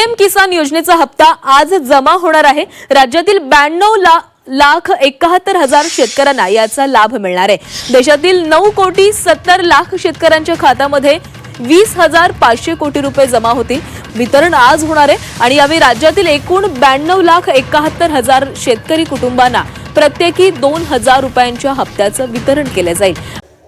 PM किसान योजनेचा हप्ता आज जमा होणार आहे. राज्यातील ब्याण्णव ला लाख एकाहत्तर हजार शेतकऱ्यांना याचा लाभ मिळणार आहे. देशातील नऊ कोटी सत्तर लाख शेतकऱ्यांच्या खात्यामध्ये वीस हजार पाचशे कोटी रुपये जमा होतील. वितरण आज होणार आहे आणि यावेळी राज्यातील एकूण ब्याण्णव लाख एकाहत्तर हजार शेतकरी कुटुंबांना प्रत्येकी दोन हजार रुपयांच्या हप्त्याचं वितरण केलं जाईल.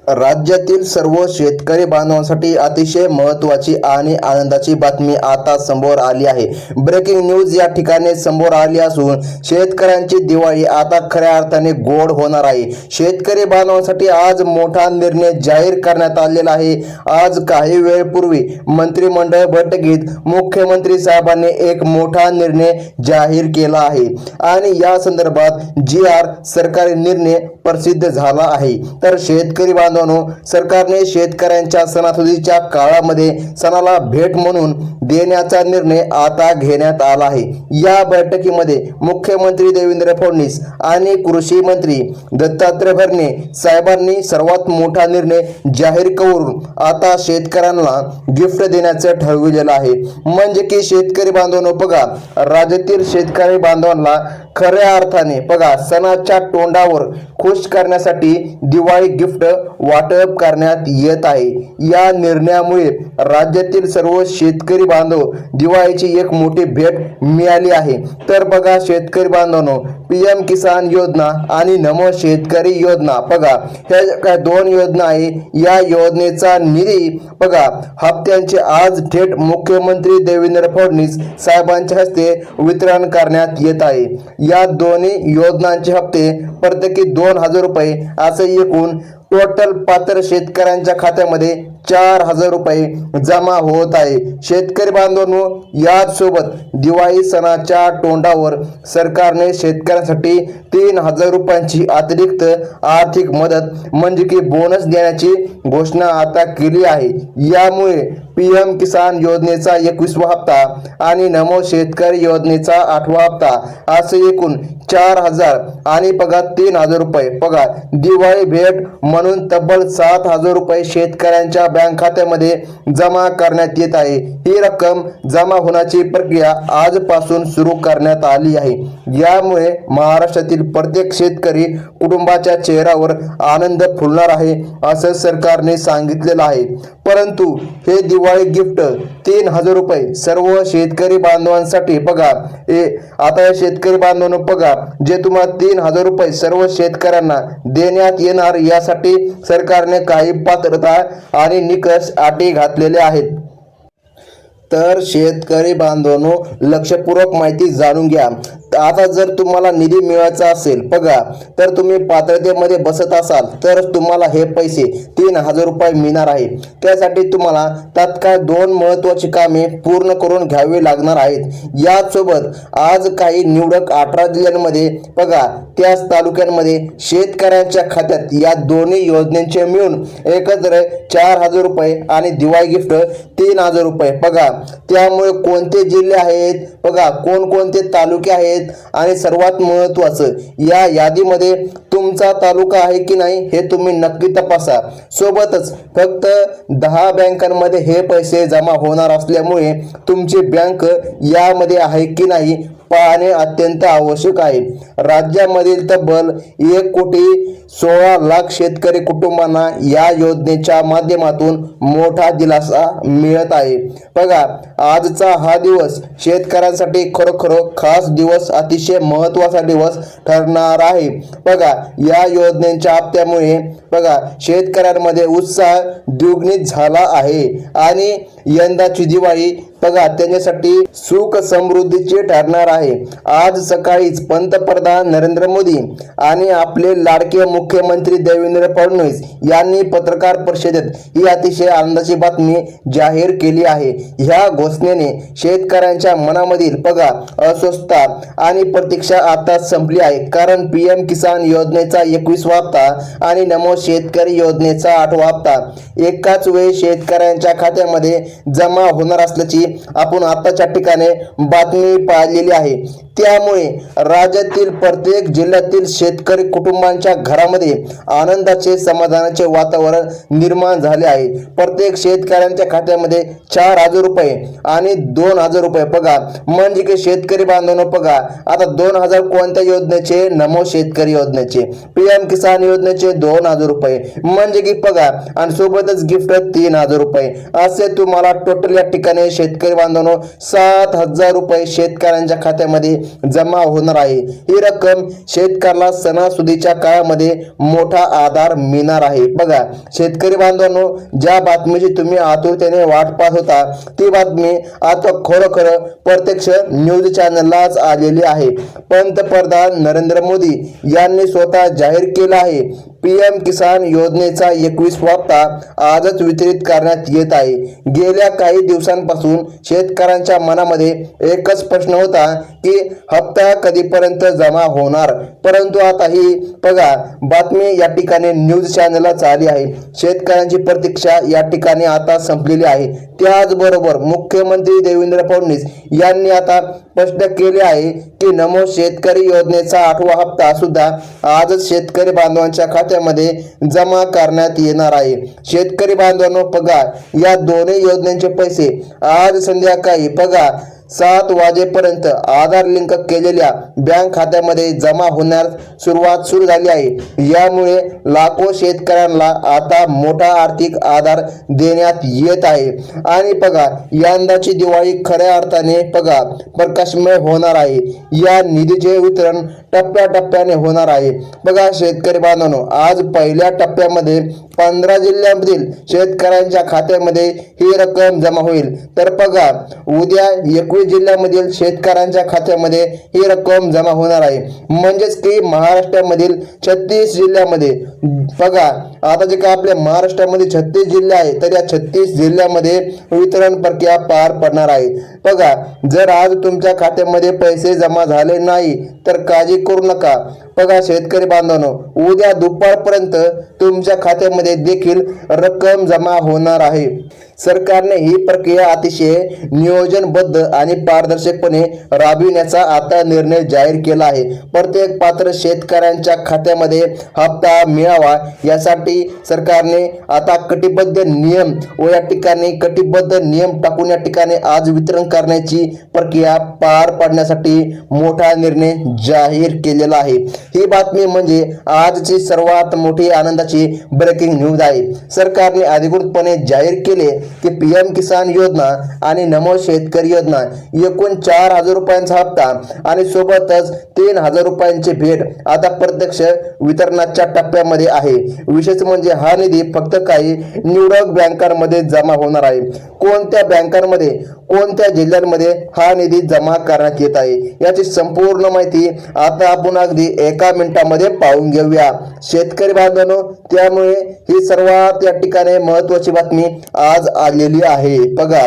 राज्यातील सर्व शेतकरी बांधवांसाठी अतिशय महत्त्वाची आणि आनंदाची बातमी आता समोर आली आहे. ब्रेकिंग न्यूज या ठिकाणी समोर आली असून शेतकऱ्यांची दिवाळी आता खऱ्या अर्थाने गोड होणार आहे. शेतकरी बांधवांसाठी आज मोठा निर्णय जाहीर करण्यात आलेला आहे. आज काही वेळपूर्वी मंत्रिमंडळ बैठकीत मुख्यमंत्री साहेबांनी एक मोठा निर्णय जाहीर केला आहे. आणि या संदर्भात जी आर सरकारी निर्णय प्रसिद्ध झाला आहे. तर शेतकरी बांधवांनो सरकारने शेतकऱ्यांच्या सणासुदीच्या काळामध्ये सणाला भेट म्हणून देण्याचा निर्णय आता घेण्यात आला आहे. या बैठकीमध्ये मुख्यमंत्री देवेंद्र फडणवीस आणि कृषी मंत्री दत्तात्रय भरणे साहेबांनी सर्वात मोठा निर्णय जाहीर करून आता शेतकऱ्यांना गिफ्ट देण्याचं ठरविलेलं आहे. म्हणजे की शेतकरी बांधवांनो बघा राज्यातील शेतकरी बांधवांना खऱ्या अर्थाने बघा सणाच्या तोंडावर खुश करण्यासाठी दिवाळी गिफ्ट वाटप करण्यात येत आहे. या निर्णयामुळे राज्यातील सर्व शेतकरी बांधव दिवाळीची एक मोठी भेट मिळाली आहे. तर बघा शेतकरी बांधवांनो पी एम किसान योजना आणि नमो शेतकरी योजना. बघा ह्या काय दोन योजना आहे. या योजनेचा निधी बघा हप्त्यांचे आज थेट मुख्यमंत्री देवेंद्र फडणवीस साहेबांच्या हस्ते वितरण करण्यात येत आहे. या दोन्ही योजनांचे हप्ते प्रत्येकी दोन हजार रुपये असे एकूण टोटल पात्र शेतकऱ्यांच्या खात्यामध्ये चार हजार रुपये जमा होत आहे. शेतकरी बांधवांनो याचसोबत दिवाळी सणाच्या तोंडावर सरकारने शेतकऱ्यांसाठी तीन हजार रुपयांची अतिरिक्त आर्थिक मदत म्हणजे की बोनस देण्याची घोषणा आता केली आहे. यामुळे पी एम किसान योजनेचा एकवीसवा हप्ता आणि नमो शेतकरी योजनेचा आठवा हप्ता असे एकूण चार हजार आणि पगार तीन हजार रुपये. पगार दिवाळी भेट म्हणून तब्बल सात हजार रुपये शेतकऱ्यांच्या बँक खात्यामध्ये जमा करण्यात येत आहे. ही रक्कम जमा होण्याची प्रक्रिया आजपासून सुरू करण्यात आली आहे. यामुळे महाराष्ट्रातील प्रत्येक शेतकरी कुटुंबाच्या चेहऱ्यावर आनंद फुलणार आहे असं सरकारने सांगितलेलं आहे. परंतु हे दिवाळी दिवाळी गिफ्ट तीन हजार रुपये. सर्व शेतकरी बांधवांसाठी बघा. हे आता या शेतकरी बांधवांनो बघा जे तुम्हाला तीन हजार रुपये सर्व शेतकऱ्यांना देण्यात येणार यासाठी सरकारने काही पात्रता आणि निकष अटी घातलेले आहेत. तर शेतकरी बांधवांनो लक्षपूर्वक माहिती जाणून घ्या. आता जर तुम्हाला निधी मिळवायचा असेल बघा तर तुम्ही पात्रतेमध्ये बसत असाल तर तुम्हाला हे पैसे तीन हजार रुपये मिळणार आहे. त्यासाठी तुम्हाला तात्काळ दोन महत्त्वाची कामे पूर्ण करून घ्यावी लागणार आहेत. याचसोबत आज काही निवडक अठरा जिल्ह्यांमध्ये बघा त्याच तालुक्यांमध्ये शेतकऱ्यांच्या खात्यात या दोन्ही योजनेचे मिळून एकत्र चार हजार रुपये आणि दिवाळी गिफ्ट तीन हजार रुपये. बघा त्यामुळे कोणते जिल्हे आहेत? बघा कोणकोणते तालुके आहेत? आणि सर्वात महत्त्वाचं या यादीमध्ये तुमचा तालुका आहे की नाही हे तुम्ही नक्की तपासा. सोबतच फक्त दहा बँकांमध्ये हे पैसे जमा होणार असल्यामुळे तुमची बँक यामध्ये आहे की नाही पाहणे अत्यंत आवश्यक आहे. राज्यामधील तब्बल एक कोटी सोळा लाख शेतकरी कुटुंबांना या योजनेच्या माध्यमातून मोठा दिलासा मिळत आहे. बघा आजचा हा दिवस शेतकऱ्यांसाठी खरोखर खास दिवस अतिशय महत्त्वाचा दिवस ठरणार आहे. बघा या योजनेच्या हप्त्यामुळे बघा शेतकऱ्यांमध्ये उत्साह द्विगुणित झाला आहे आणि यंदाची दिवाळी बघा त्यांच्यासाठी सुख समृद्धीची ठरणार आहे. आज सकाळीच पंतप्रधान नरेंद्र मोदी आणि आपले लाडके मुख्यमंत्री देवेंद्र फडणवीस यांनी पत्रकार परिषदेत ही अतिशय आनंदाची बातमी जाहीर केली आहे. ह्या घोषणेने शेतकऱ्यांच्या मनामधील पगार अस्वस्थता आणि प्रतीक्षा आता संपली आहे. कारण पी एम किसान योजनेचा एकवीसवा हप्ता आणि नमो शेतकरी योजनेचा आठवा हप्ता एकाच वेळी शेतकऱ्यांच्या खात्यामध्ये जमा होणार असल्याची आपण आताच्या ठिकाणी बातमी पाहिलेली आहे. 可 त्यामुळे राज्यातील प्रत्येक जिल्ह्यातील शेतकरी कुटुंबांच्या घरामध्ये आनंदाचे समाधानाचे वातावरण निर्माण झाले आहे. प्रत्येक शेतकऱ्यांच्या खात्यामध्ये चार हजार रुपये आणि दोन हजार रुपये बघा म्हणजे की शेतकरी बांधवांनो बघा आता दोन हजार कोणत्या योजनेचे? नमो शेतकरी योजनेचे. पी एम किसान योजनेचे दोन हजार रुपये. म्हणजे की बघा आणि सोबतच गिफ्ट तीन हजार रुपये. असे तुम्हाला टोटल या ठिकाणी शेतकरी बांधवांनो सात हजार रुपये शेतकऱ्यांच्या खात्यामध्ये जमा होणार आहे. ही रक्कम शेतकऱ्याला सणासुदीच्या काळामध्ये मोठा आधार मिळणार आहे. बघा शेतकरी बांधवांनो ज्या बातमीची तुम्ही आतुरतेने वाट पाहत होता ती बातमी आता खरोखर प्रत्यक्ष न्यूज चॅनललाच आलेली आहे. पंतप्रधान नरेंद्र मोदी यांनी स्वतः जाहीर केलं आहे. पी एम किसान योजनेचा एकवीस हप्ता आजच वितरित करण्यात येत आहे. गेल्या काही दिवसांपासून शेतकऱ्यांच्या मनामध्ये एकच प्रश्न होता की हप्ता कधीपर्यंत जमा होणार? परंतु आता ही बघा बातमी या ठिकाणी न्यूज चॅनलला आली आहे. शेतकऱ्यांची प्रतीक्षा या ठिकाणी आता संपलेली आहे. त्याचबरोबर मुख्यमंत्री देवेंद्र फडणवीस यांनी आता स्पष्ट केले आहे की नमो शेतकरी योजनेचा आठवा हप्ता सुद्धा आजच शेतकरी बांधवांच्या खात्यामध्ये जमा करण्यात येणार आहे. शेतकरी बांधवांनो पगार या दोन्ही योजनेचे पैसे आज संध्याकाळी पगार सात वाजेपर्यंत आधार लिंक केलेल्या बँक खात्यामध्ये जमा होण्यास सुरुवात सुरू झाली आहे. यामुळे लाखो शेतकऱ्यांना आता मोठा आर्थिक आधार देण्यात येत आहे. आणि बघा यंदाची दिवाळी खऱ्या अर्थाने बघा प्रकाशमय होणार आहे. या निधीचे वितरण टप्प्याटप्प्याने होणार आहे. बघा शेतकरी बांधवांनो आज पहिल्या टप्प्यामध्ये पंधरा जिल्ह्यामधील शेतकऱ्यांच्या खात्यामध्ये ही रक्कम जमा होईल. तर बघा उद्या एकवीस जिल्ह्यामधील शेतकऱ्यांच्या खात्यामध्ये ही रक्कम जमा होणार आहे. म्हणजेच की महाराष्ट्रामधील छत्तीस जिल्ह्यामध्ये बघा आता जे काय आपल्या महाराष्ट्रामध्ये छत्तीस जिल्हे आहे तर या छत्तीस जिल्ह्यामध्ये वितरण प्रक्रिया पार पडणार आहे. बघा जर आज तुमच्या खात्यामध्ये पैसे जमा झाले नाही तर काळजी करू नका. बघा शेतकरी बांधवांनो उद्या दुपारपर्यंत तुमच्या खात्यामध्ये देखील रक्कम जमा होणार आहे. सरकारने ही प्रक्रिया अतिशय नियोजनबद्ध आणि पारदर्शकपणे राबविण्याचा आता निर्णय जाहीर केला आहे. प्रत्येक पात्र शेतकऱ्यांच्या खात्यामध्ये हप्ता मिळावा यासाठी सरकारने आता कटिबद्ध नियम व या ठिकाणी कटिबद्ध नियम टाकून या ठिकाणी आज वितरण करण्याची प्रक्रिया पार पाडण्यासाठी मोठा निर्णय जाहीर केलेला आहे. ही बातमी म्हणजे आजची सर्वात मोठी आनंदाची ब्रेकिंग न्यूज आहे. सरकारने अधिकृतपणे जाहीर केले की पी एम किसान योजना आणि नमो शेतकरी योजना एकूण चार हजार रुपयांचा हप्ता आणि सोबतच तीन हजार रुपयांची भेट आता प्रत्यक्ष वितरणाच्या टप्प्यामध्ये आहे. विशेष म्हणजे हा निधी फक्त काही निवडक बँकांमध्ये जमा होणार आहे. कोणत्या बँकांमध्ये कोणत्या जिल्ह्यांमध्ये हा निधी जमा करण्यात येत आहे? याची संपूर्ण माहिती आता आपण अगदी एका मिनिटामध्ये पाहून घेऊया. शेतकरी बांधवांनो त्यामुळे ही सर्वात या ठिकाणी महत्वाची बातमी आज आलेली आहे. बघा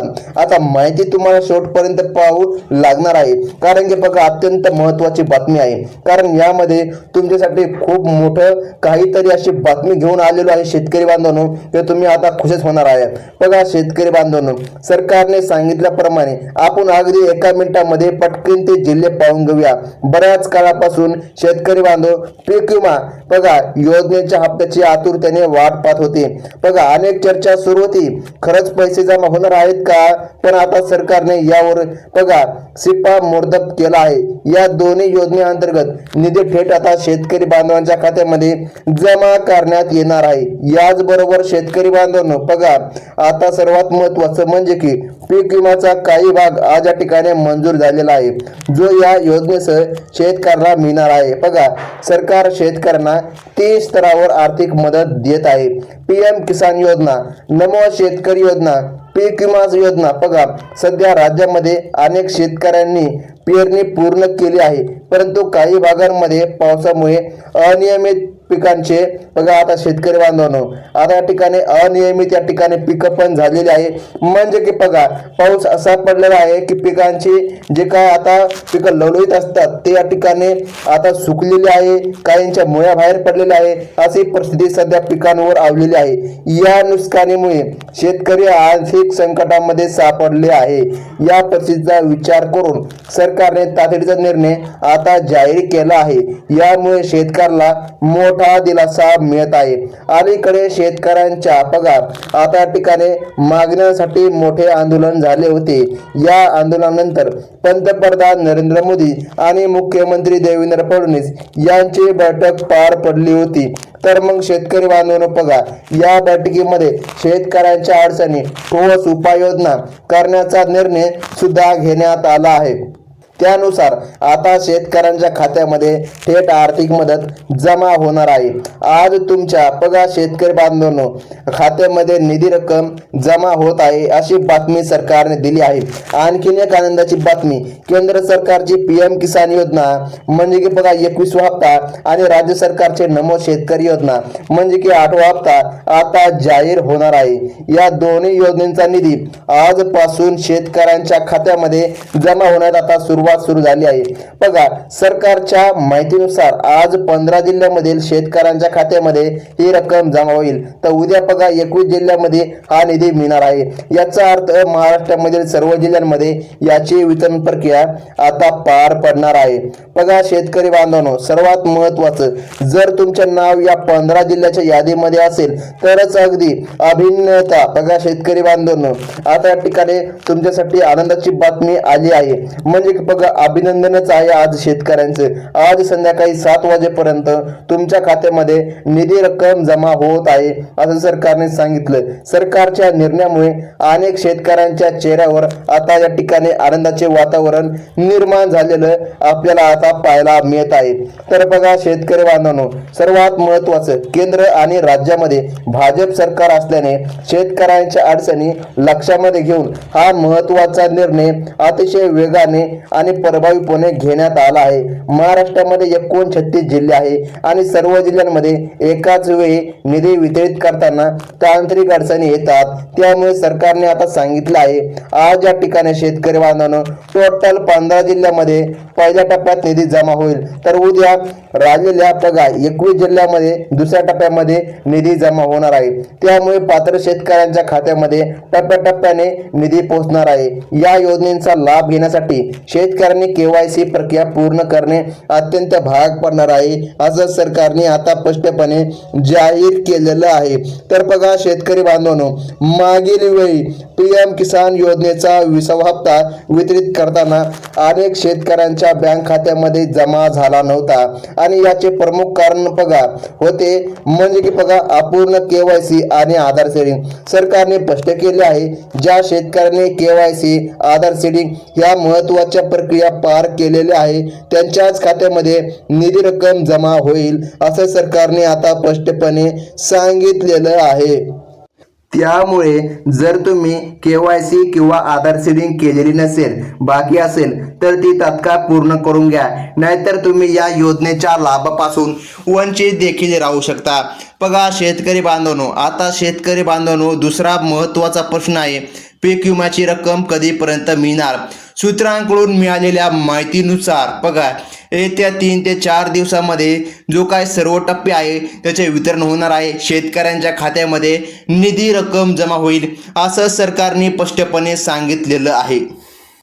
आता माहिती तुम्हाला शेवटपर्यंत पाहू लागणार आहे. कारण की बघा अत्यंत महत्वाची बातमी आहे. कारण यामध्ये तुमच्यासाठी खूप मोठं काहीतरी अशी बातमी घेऊन आलेलो आहे शेतकरी बांधवांनो. ते तुम्ही आता खुशच होणार आहे. बघा शेतकरी बांधवांनो सरकारने सांगितल्याप्रमाणे आपण अगदी एका मिनिटामध्ये पटकन ते जिल्हे पाहून घेऊया. बऱ्याच काळापासून शेतकरी बांधव पीक विमा बघा योजनेच्या हप्त्याची आतुरतेने वाट पाहत होते. बघा अनेक चर्चा सुरू होती. खरं खरंच पैसे जमा होणार आहेत का? पण आता सरकारने यावर बघा सिप्पा मोर्दप केला आहे. या दोन्ही योजनेअंतर्गत निधी थेट आता शेतकरी बांधवांच्या खात्यामध्ये जमा करण्यात येणार आहे. याचबरोबर शेतकरी बांधवांनो बघा आता सर्वात महत्वाचं म्हणजे की पीक विमाचा काही भाग आज या ठिकाणी मंजूर झालेला आहे. जो या योजनेसह शेतकऱ्याला मिळणार आहे. बघा सरकार शेतकऱ्यांना तीन स्तरावर आर्थिक मदत देत आहे. पीएम किसान योजना नमो शेतकरी योजना पीक विमा योजना. बघा सध्या राज्यामध्ये अनेक शेतकऱ्यांनी पेरणी पूर्ण केली आहे. परंतु काही भागांमध्ये पावसामुळे अनियमित पिकांचे बघा आता शेतकरी बांधवांनो आता या ठिकाणी अनियमित या ठिकाणी पिकं पण झालेली आहे. म्हणजे की बघा पाऊस असा पडलेला आहे की पिकांची जे काय आता पिकं लवलवीत असतात ते या ठिकाणी आता सुकलेली आहे काहींच्या मुळ्या बाहेर पडलेल्या आहे अशी परिस्थिती सध्या पिकांवर आवलेली आहे. या नुकसानीमुळे शेतकरी आर्थिक संकटामध्ये सापडले आहे. या परिस्थितीचा विचार करून सरकारने तातडीचा निर्णय आता जाहीर केला आहे. यामुळे शेतकऱ्याला मोठा दिलासा मिळत आहे. अलीकडे शेतकऱ्यांच्या पगार आता ठिकाणी मागण्यासाठी मोठे आंदोलन झाले होते. या आंदोलनानंतर पंतप्रधान नरेंद्र मोदी आणि मुख्यमंत्री देवेंद्र फडणवीस यांची बैठक पार पडली होती. तर मग शेतकरी बांधवांनो बघा या बैठकीमध्ये शेतकऱ्यांच्या अडचणी ठोस उपाययोजना करण्याचा निर्णय सुद्धा घेण्यात आला आहे. त्यानुसार आता शेतकऱ्यांच्या खात्यामध्ये थेट आर्थिक मदत जमा होणार आहे. आज तुमच्या पगार शेतकरी बांधवांनो खात्यामध्ये निधी रक्कम जमा होत आहे अशी बातमी सरकारने दिली आहे. आणखीन एक आनंदाची बातमी केंद्र सरकारची पी एम किसान योजना म्हणजे की बघा एकवीसवा हप्ता आणि राज्य सरकारचे नमो शेतकरी योजना म्हणजे की आठवा हप्ता आता जाहीर होणार आहे. या दोन्ही योजनेचा निधी आजपासून शेतकऱ्यांच्या खात्यामध्ये जमा होण्यात आता सुरू सुरुवात सुरू झाली आहे. बघा सरकारच्या माहितीनुसार आज पंधरा जिल्ह्यामधील शेतकऱ्यांच्या खात्यामध्ये ही रक्कम जमा होईल. तर उद्या बघा एकवीस जिल्ह्यामध्ये हा निधी मिळणार आहे. याचा अर्थ महाराष्ट्रामधील सर्व जिल्ह्यांमध्ये याची वितरण प्रक्रिया आता पार पडणार आहे. बघा शेतकरी बांधवांनो सर्वात महत्वाचं जर तुमचे नाव या पंधरा जिल्ह्याच्या यादीमध्ये असेल तरच अगदी अभिन्नता. बघा शेतकरी बांधवांनो आता या ठिकाणी तुमच्यासाठी आनंदाची बातमी आली आहे. म्हणजे बघा अभिनंदनच आहे आज शेतकऱ्यांचं. आज संध्याकाळी सात वाजेपर्यंत तुमच्या खात्यामध्ये निधी रक्कम जमा होत आहे असं सरकारने सांगितलं. सरकारच्या निर्णयामुळे अनेक शेतकऱ्यांच्या चेहऱ्यावर आता या ठिकाणी आनंदाचे वातावरण निर्माण झालेलं आपल्याला आता पाहायला मिळत आहे. तर बघा शेतकरी बांधवांनो सर्वात महत्वाचं केंद्र आणि राज्यामध्ये भाजप सरकार असल्याने शेतकऱ्यांच्या अडचणी लक्षामध्ये घेऊन हा महत्त्वाचा निर्णय अतिशय वेगाने आणि प्रभावीपणे घेण्यात आला आहे. महाराष्ट्रामध्ये एकूण छत्तीस जिल्हे आहे आणि सर्व जिल्ह्यांमध्ये एकाच वेळी निधी वितरित करताना तांत्रिक अडचणी येतात. त्यामुळे सरकारने आता सांगितलं आहे आज या ठिकाणी शेतकरी बांधवांनो टोटल पंधरा जिल्ह्यामध्ये पहिल्या टप्प्यात निधी जमा होईल. तर उद्या राहिलेल्या बघा एकवीस जिल्ह्यामध्ये दुसऱ्या टप्प्यामध्ये निधी जमा होणार आहे. त्यामुळे पात्र शेतकऱ्यांच्या खात्यामध्ये टप्प्याटप्प्याने निधी पोहोचणार आहे. या योजनेचा लाभ घेण्यासाठी शेत शेतकऱ्यांनी केवायसी प्रक्रिया पूर्ण करणे अत्यंत भाग पडणार आहे. असं सरकारने आता स्पष्टपणे जाहीर केलेलं आहे. तर बघा शेतकरी बांधवांनो मागील वेळी पीएम किसान योजनेचा विसावा हप्ता वितरित करताना अनेक शेतकऱ्यांच्या बँक खात्यामध्ये जमा झाला नव्हता. आणि याचे प्रमुख कारण बघा होते म्हणजे की बघा अपूर्ण केवायसी आणि आधार सेडिंग. सरकारने स्पष्ट केले आहे ज्या शेतकऱ्यांनी केवायसी आधार सेडिंग या महत्त्वाच्या प्रक्रिया पार केलेल्या आहे. त्यांच्याच खात्यामध्ये निधी रक्कम जमा होईल असं सरकारने आता स्पष्टपणे सांगितलेलं आहे. त्यामुळे जर तुम्ही केवायसी किंवा आधार सीडिंग केलेली नसेल बाकी असेल तर ती तात्काळ पूर्ण करून घ्या. नाहीतर तुम्ही या योजनेच्या लाभापासून वंचित देखील राहू शकता. बघा शेतकरी बांधवनो आता शेतकरी बांधवनो दुसरा महत्त्वाचा प्रश्न आहे. पीक विम्याची रक्कम कधीपर्यंत मिळणार? सूत्रांकडून मिळालेल्या माहितीनुसार बघा येत्या तीन ते चार दिवसामध्ये जो काय सर्व टप्पे आहे त्याचे वितरण होणार आहे. शेतकऱ्यांच्या खात्यामध्ये निधी रक्कम जमा होईल असं सरकारने स्पष्टपणे सांगितलेलं आहे.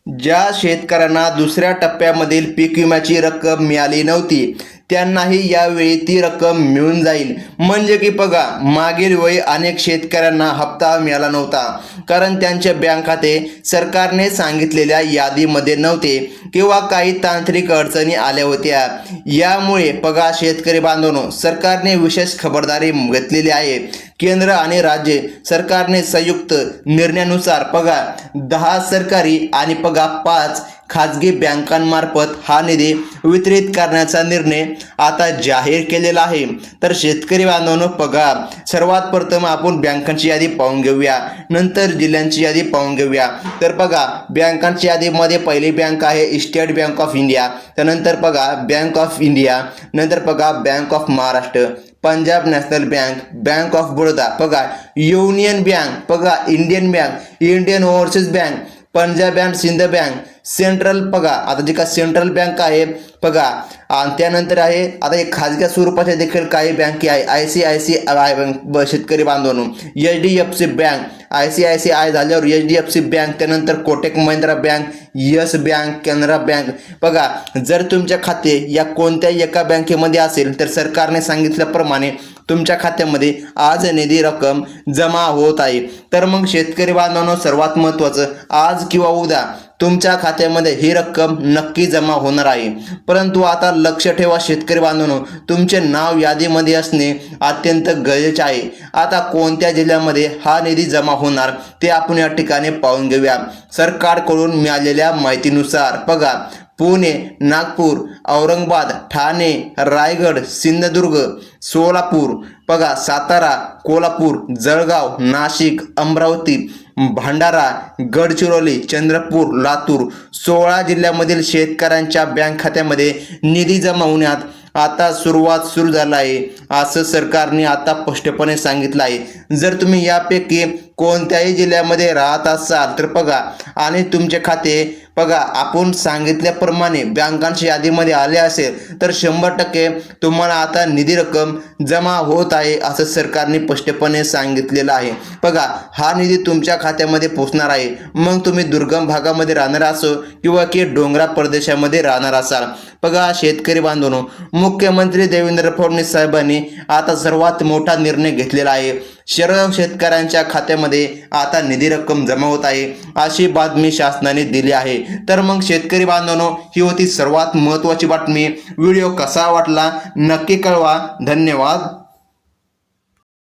ज्या शेतकऱ्यांना दुसऱ्या टप्प्यामधील पीक विम्याची रक्कम मिळाली नव्हती त्यांनाही यावेळी ती रक्कम मिळून जाईल. म्हणजे की बघा मागील वेळी अनेक शेतकऱ्यांना हप्ता मिळाला नव्हता. कारण त्यांचे बँक खाते सरकारने सांगितलेल्या यादीमध्ये नव्हते किंवा काही तांत्रिक अडचणी आल्या होत्या. यामुळे पगा शेतकरी बांधवनो सरकारने विशेष खबरदारी घेतलेली आहे. केंद्र आणि राज्य सरकारने संयुक्त निर्णयानुसार पगार दहा सरकारी आणि पगार पाच खाजगी बँकांमार्फत हा निधी वितरित करण्याचा निर्णय आता जाहीर केलेला आहे. तर शेतकरी बांधवांनो पगार सर्वात प्रथम आपण बँकांची यादी पाहून घेऊया. नंतर जिल्ह्यांची यादी पाहून घेऊया. तर बघा बँकांची यादीमध्ये पहिली बँक आहे स्टेट बँक ऑफ इंडिया. त्यानंतर बघा बँक ऑफ इंडिया. नंतर बघा bank of Maharashtra. Punjab national bank bank of Baroda बघा युनियन बँक बघा Indian bank Indian overseas bank Punjab and Sind bank central बघा आता जी का सेंट्रल बँक आहे बघा आणि त्यानंतर आहे आता एक खाजगी स्वरूपाच्या देखील काही बँके आहे. I C I C I bank शेतकरी बांधवांनो. H D F C bank. I C I C I झाल्यावर H D F C bank त्यानंतर Kotak Mahindra bank Yes bank Canara bank. बघा जर तुमच्या खाते या कोणत्याही एका बँकेमध्ये असेल तर सरकारने सांगितल्याप्रमाणे तुमच्या खात्यामध्ये आज निधी रक्कम जमा होत आहे. तर मग शेतकरी बांधवांनो सर्वात महत्त्वाचं आज किंवा उद्या तुमच्या खात्यामध्ये ही रक्कम नक्की जमा होणार आहे. परंतु आता लक्ष ठेवा शेतकरी बांधवांनो तुमचे नाव यादीमध्ये असणे अत्यंत गरजेचे आहे. आता कोणत्या जिल्ह्यामध्ये हा निधी जमा होणार ते आपण या ठिकाणी पाहून घेऊया. सरकारकडून मिळालेल्या माहितीनुसार बघा पुणे नागपूर औरंगाबाद ठाणे रायगड सिंधुदुर्ग सोलापूर बघा सातारा कोल्हापूर जळगाव नाशिक अमरावती भंडारा गडचिरोली चंद्रपूर लातूर सोळा जिल्ह्यामधील शेतकऱ्यांच्या बँक खात्यामध्ये निधी जमा होण्यात आता सुरुवात सुरू झाला आहे असं सरकारने आता स्पष्टपणे सांगितलं आहे. जर तुम्ही यापैकी कोणत्याही जिल्ह्यामध्ये राहत असाल तर बघा आणि तुमचे खाते बघा आपण सांगितल्याप्रमाणे बँकांच्या यादीमध्ये आले असेल तर शंभर टक्के तुम्हाला आता निधी रक्कम जमा होत आहे असं सरकारने स्पष्टपणे सांगितलेलं आहे. बघा हा निधी तुमच्या खात्यामध्ये पोचणार आहे. मग तुम्ही दुर्गम भागामध्ये राहणार असो किंवा की डोंगरा प्रदेशामध्ये राहणार असाल. बघा शेतकरी बांधवनो मुख्यमंत्री देवेंद्र फडणवीस साहेबांनी आता सर्वात मोठा निर्णय घेतलेला आहे. सर्व शेतकऱ्यांच्या खात्यामध्ये आता निधी रक्कम जमा होत आहे अशी बातमी शासनाने दिली आहे. तर मग शेतकरी बांधवांनो ही होती सर्वात महत्त्वाची बातमी. व्हिडिओ कसा वाटला नक्की कळवा. धन्यवाद.